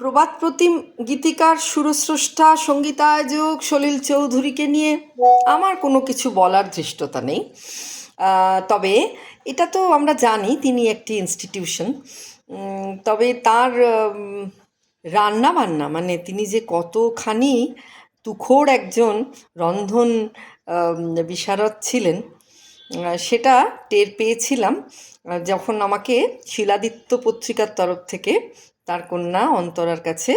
প্রবাদ প্রতিম গীতিকার, সুরস্রষ্টা, সঙ্গীতায়োজক সলিল চৌধুরীকে নিয়ে আমার কোনো কিছু বলার ধৃষ্টতা নেই। তবে এটা তো আমরা জানি তিনি একটি ইনস্টিটিউশন তবে তার রান্না বান্না মানে তিনি যে কতখানি তুখোর একজন রন্ধন বিশারদ ছিলেন সেটা টের পেয়েছিলাম যখন আমাকে শিলাদিত্য পত্রিকার তরফ থেকে তার কন্যা অন্তরার কাছে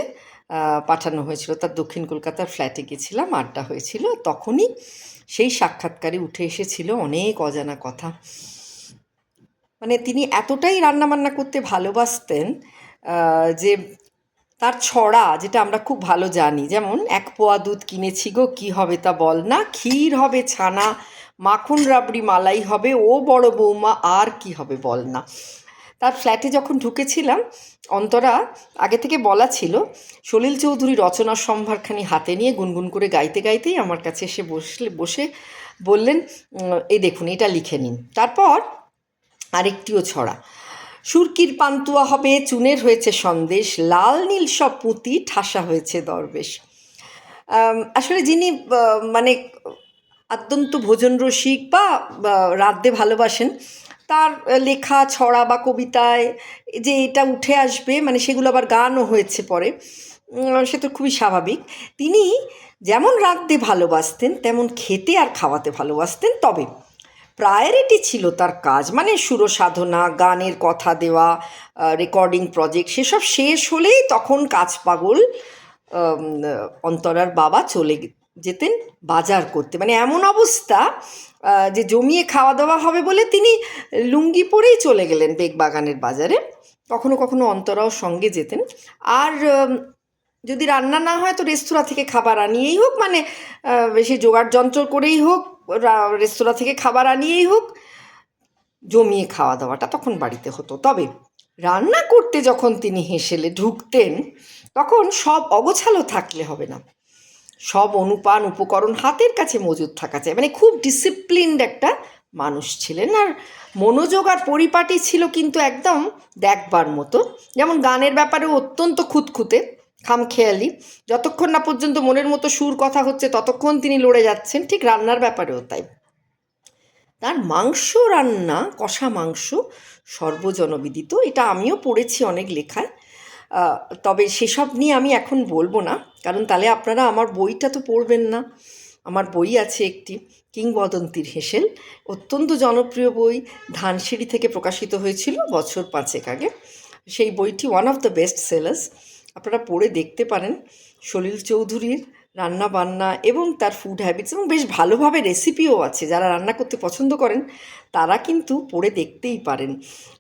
পাঠানো হয়েছিল। তার দক্ষিণ কলকাতার ফ্ল্যাটে গেছিলাম, আড্ডা হয়েছিল। তখনই সেই সাক্ষাৎকারে উঠে এসেছিল অনেক অজানা কথা। মানে তিনি এতটাই রান্নাবান্না করতে ভালোবাসতেন যে তার ছড়া, যেটা আমরা খুব ভালো জানি, যেমন, এক পোয়া দুধ কিনেছি গো, কী হবে তা বল না, ক্ষীর হবে ছানা, মাখন রাবড়ি মালাই হবে, ও বড় বৌমা, আর কি হবে বল না। তার ফ্ল্যাটে যখন ঢুকেছিলাম, অন্তরা আগে থেকে বলা ছিল, সলিল চৌধুরী রচনা সম্ভারখানি হাতে নিয়ে গুনগুন করে গাইতে গাইতেই আমার কাছে এসে বসলে, বসে বললেন এই দেখুন, এটা লিখে নিন। তারপর আরেকটিও ছড়া, সুরকির পান্তুয়া হবে, চুনের হয়েছে সন্দেশ, লাল নীল সব পুঁতি, ঠাসা হয়েছে দরবেশ। আসলে যিনি মানে অত্যন্ত ভোজন রসিক বা রাঁধতে ভালোবাসেন তার লেখা, ছড়া বা কবিতায় যে এটা উঠে আসবে মানে সেগুলো আবার গানও হয়েছে পরে সে তো খুবই স্বাভাবিক। তিনি যেমন রাঁধতে ভালোবাসতেন, তেমন খেতে আর খাওয়াতে ভালোবাসতেন, তবে প্রায়োরিটি ছিল তার কাজ মানে সুরসাধনা, গানের কথা দেওয়া রেকর্ডিং প্রজেক্ট সেসব শেষ হলেই তখন কাজ পাগল অন্তরার বাবা চলে যেতেন বাজার করতে। মানে এমন অবস্থা যে জমিয়ে খাওয়া দাওয়া হবে বলে তিনি লুঙ্গি পরেই চলে গেলেন বেগবাগানের বাজারে। কখনো কখনো অন্তরাও সঙ্গে যেতেন। আর যদি রান্না না হয় তো রেস্তোরাঁ থেকে খাবার আনিয়েই হোক মানে বেশি জোগাড় যন্ত্র করেই হোক রেস্তোরাঁ থেকে খাবার আনিয়েই হোক, জমিয়ে খাওয়া দাওয়াটা তখন বাড়িতে হতো। তবে রান্না করতে যখন তিনি হেসেলে ঢুকতেন, তখন সব অগোছালো থাকলে হবে না। সব অনুপান উপকরণ হাতের কাছে মজুদ থাকা চাই। মানে খুব ডিসিপ্লিনড একটা মানুষ ছিলেন। আর মনোযোগ আর পরিপাটি ছিল কিন্তু একদম দেখবার মতো। যেমন গানের ব্যাপারেও অত্যন্ত খুঁতখুঁতে, খামখেয়ালি। যতক্ষণ না পর্যন্ত মনের মতো সুর কথা হচ্ছে, ততক্ষণ তিনি লড়ে যাচ্ছেন। ঠিক রান্নার ব্যাপারেও তাই। তার মাংস রান্না, কষা মাংস সর্বজনবিদিত। এটা আমিও পড়েছি অনেক লেখায়। তবে সেসব নিয়ে আমি এখন বলব না। কারণ তাহলে আপনারা আমার বইটা তো পড়বেন না। আমার বই আছে একটি কিংবদন্তির হেসেল। অত্যন্ত জনপ্রিয় বই। ধানসিঁড়ি থেকে প্রকাশিত হয়েছিল বছর পাঁচেক আগে। সেই বইটি one of the best sellers আপনারা পড়ে দেখতে পারেন। সলিল চৌধুরীর রান্না বান্না এবং তার ফুড হ্যাবিটস এবং বেশ ভালোভাবে রেসিপিও আছে। যারা রান্না করতে পছন্দ করেন, তারা কিন্তু পড়ে দেখতেই পারেন।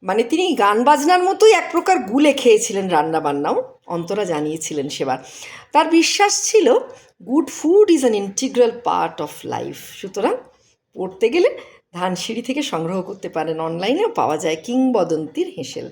মানে তিনি গান বাজনার মতোই এক প্রকার গুলে খেয়েছিলেন রান্না বান্নাও অন্তরা জানিয়েছিলেন সেবার। তার বিশ্বাস ছিল good food is an integral part of life সুতরাং পড়তে গেলে ধানসিঁড়ি থেকে সংগ্রহ করতে পারেন। অনলাইনেও পাওয়া যায় কিংবদন্তির হেসেল।